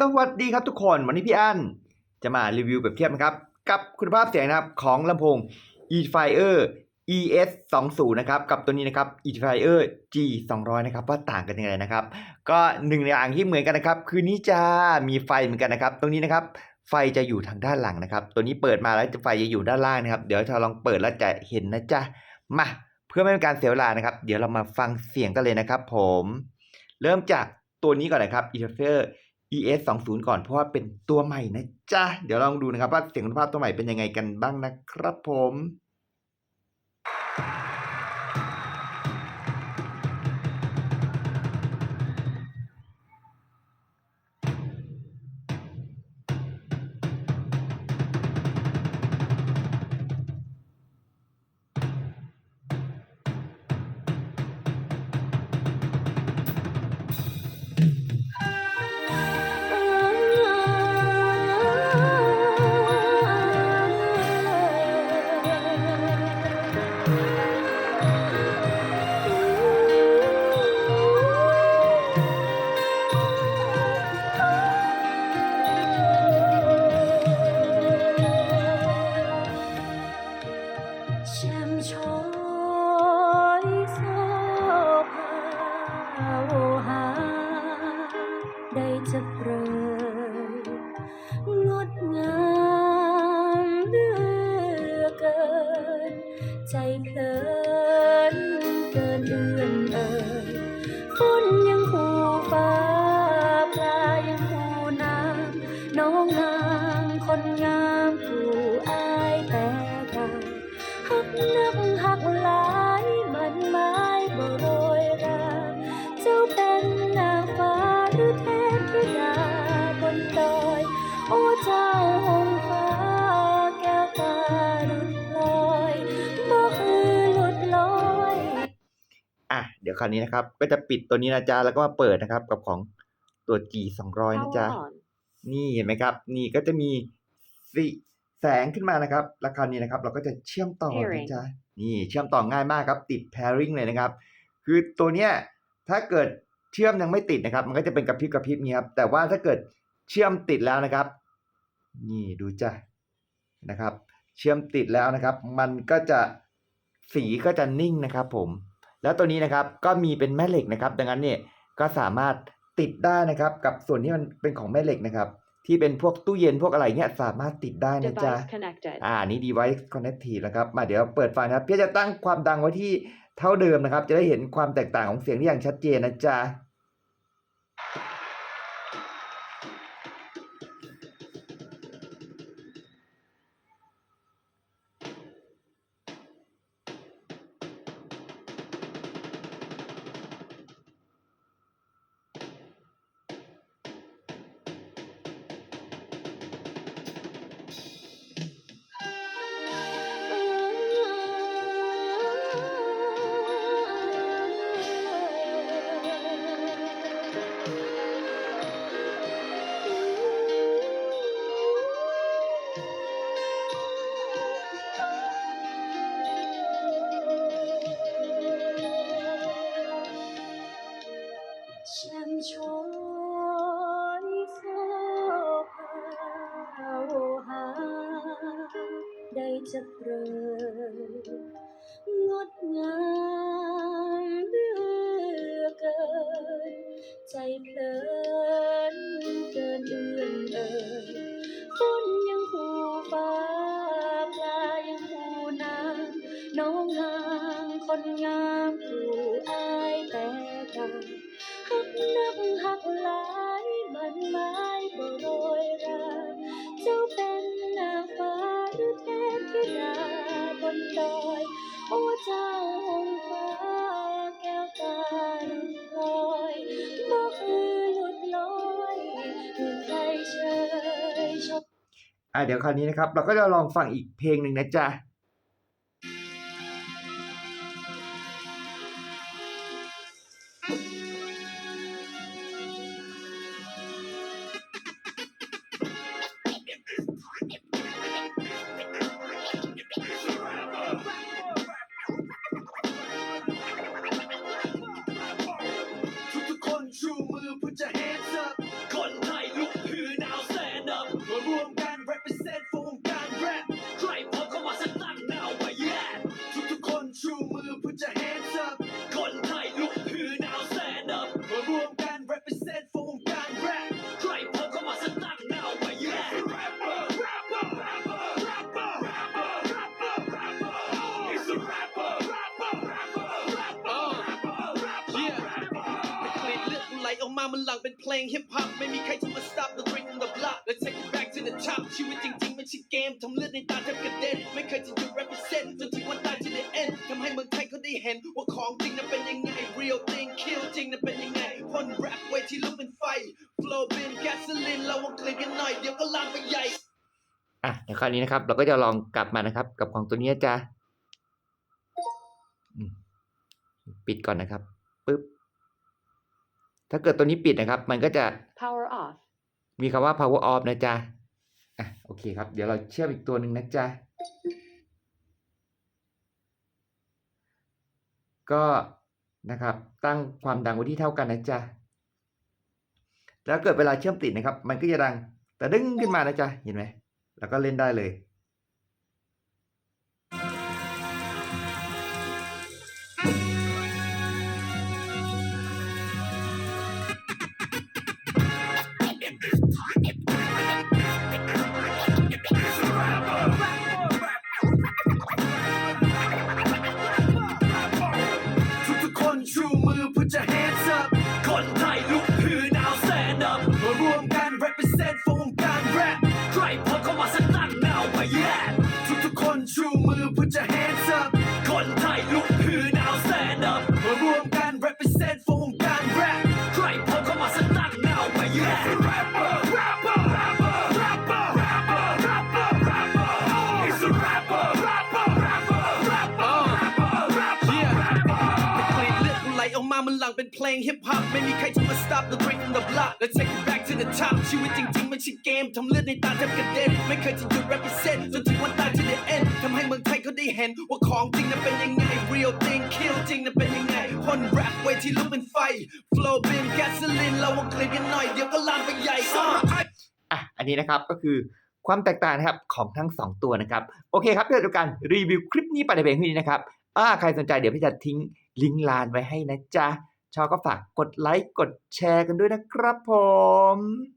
สวัสดีครับทุกคนวันนี้พี่อั้นจะมารีวิวเปรียบเทียบนะครับ กับคุณภาพเสียงนะครับของลำโพง Edifier ES 2 0นะครับกับตัวนี้นะครับ Edifier G 2 0 0นะครับว่าต่างกันยังไงนะครับ ก็หนึ่งอย่างที่เหมือนกันนะครับคือนี้จะมีไฟเหมือนกันนะครับ ตรงนี้นะครับ ไฟจะอยู่ทางด้านหลังนะครับ ตัวนี้เปิดมาแล้วจะไฟจะอยู่ด้านล่างนะครับ เดี๋ยวถ้าลองเปิดแล้วจะเห็นนะจ๊ะมาเพื่อไม่เป็นการเสียเวลานะครับ เดี๋ยวเรามาฟังเสียงกันเลยนะครับ ผม เริ่มจากตัวนี้ก่อนนะครับ Edifier ES 2 0ก่อนเพราะว่าเป็นตัวใหม่นะจ๊ะ เดี๋ยวลองดูนะครับว่าเสียงคุณภาพตัวใหม่เป็นยังไงกันบ้างนะครับผม จะเปรยงดงามเลือเกิน ใจเพลินเกินเอื้อนเอ่ยฝนยังหูฟ้าปลายังหูน้ำน้องนางคนงามผู้อายแต่กายหักนักหักหลายมันไม้บ่โรยราเจ้าเนดอยโอ้เจ้าหงฟ้าแก้วตาหลุดลอยบ่คือหลุดลอยอะเดี๋ยวคราวนี้นะครับ ก็จะปิดตัวนี้นะจ๊ะแล้วก็มาเปิดนะครับ กับของตัว G 2 0 0นะจ๊ะนี่เห็นไหมครับ นี่ก็จะมีสีแสงขึ้นมานะครับ แล้วคราวนี้นะครับ เราก็จะเชื่อมต่อ Pairing นะจ๊ะนี่เชื่อมต่อง่ายมากครับ ติด pairing เลยนะครับ คือตัวเนี้ยถ้าเกิดเชื่อมยังไม่ติดนะครับ มันก็จะเป็นกระพริบกระพริบนี้ครับแต่ว่าถ้าเกิด เชื่อมติดแล้วนะครับ นี่ดูจ้ะนะครับ เชื่อมติดแล้วนะครับ มันก็จะสีก็จะนิ่งนะครับผม แล้วตัวนี้นะครับก็มีเป็นแม่เหล็กนะครับ ดังนั้นเนี่ยก็สามารถติดได้นะครับ กับส่วนที่มันเป็นของแม่เหล็กนะครับ ที่เป็นพวกตู้เย็นพวกอะไรเนี่ยสามารถติดได้นะจ๊ะ Device connected. อ่านี่ device connected นะครับมาเดี๋ยวเปิดไฟนะครับเพื่อจะตั้งความดังไว้ที่เท่าเดิมนะครับ จะได้เห็นความแตกต่างของเสียงที่อย่างชัดเจนนะจ๊ะ จะเปรยงดงามเหลือเกิน ใจเพลินเกินเอื้อนเอ่ยฝนยังหูฟ้าปลายังหูน้ำน้องนางคนงามผู้อายแต่กายหักนักหักหลายมันม้บ่ อะเดี๋ยวคราวนี้นะครับ เราก็จะลองฟังอีกเพลงหนึ่งนะจ๊ะ หลังฮิปฮอปไม่มีใครจะมา stop the drink on the block let's take it back to the top ชีวิตจริงๆไม่ใช่เกมทำเลือดในตาแทบกระเด็นไม่เคยจะหยุด represent จนถึงวันตาย to the end ทำให้เมืองไทยเขาได้เห็น ว่าของจริงนั้นเป็นยังไง real thing kill จริงนั้นเป็นยังไงพ่น rap ไว้ที่ลุกเป็นไฟ flow เป็น gasoline เราวงเคลียร์กันหน่อยเดี๋ยวก็ลามไปใหญ่อะเดี๋ยวคราวนี้นะครับ เราก็จะลองกลับมานะครับ กับของตัวนี้จ้ะปิดก่อนนะครับปึ๊บ ถ้าเกิดตัวนี้ปิดนะครับ มันก็จะ Power off. มีคำว่า power off นะจ๊ะ อะ โอเคครับ เดี๋ยวเราเชื่อมอีกตัวหนึ่งนะจ๊ะ ก็นะครับ ตั้งความดังไว้ที่เท่ากันนะจ๊ะ แล้วเกิดเวลาเชื่อมติดนะครับ มันก็จะดัง แต่ดึงขึ้นมานะจ๊ะ เห็นไหม แล้วก็เล่นได้เลย ทุกๆคนชูมือ put your hands อกมามันหลั่งเป็นเพลงฮิปฮอปไม่มีใครจะมา stop the drink on the block let's take it back to the top ชีวิตจริงๆม่ใช่เกมทำเลือดในตาแทบกระเด็นไม่เคยจะหยุด represent จนถึงวันตาย to the end ทำให้เมืองไทยเขาได้เห็น ว่าของจริงนั้นเป็นยังไง real thing kill จริงนั้นเป็นยังไงพ่น rap ไว้ที่ลุกเป็นไฟ flow เป็น gasoline เราวงเคลียร์กันหน่อยเดี๋ยวก็ลามไปใหญ่อะอันนี้นะครับก็คือความแตกต่างนะครับของทั้ง 2 ตัวนะครับ โอเคครับเดี๋ยวดูกันรีวิวคลิปนี้ไปในเพียงเท่านี้นะครับอ่าใครสนใจเดี๋ยวพี่จะทิ้งลิงก์ไลน์ไว้ให้นะจ๊ะ ชอบก็ฝากกดไลค์กดแชร์กันด้วยนะครับผม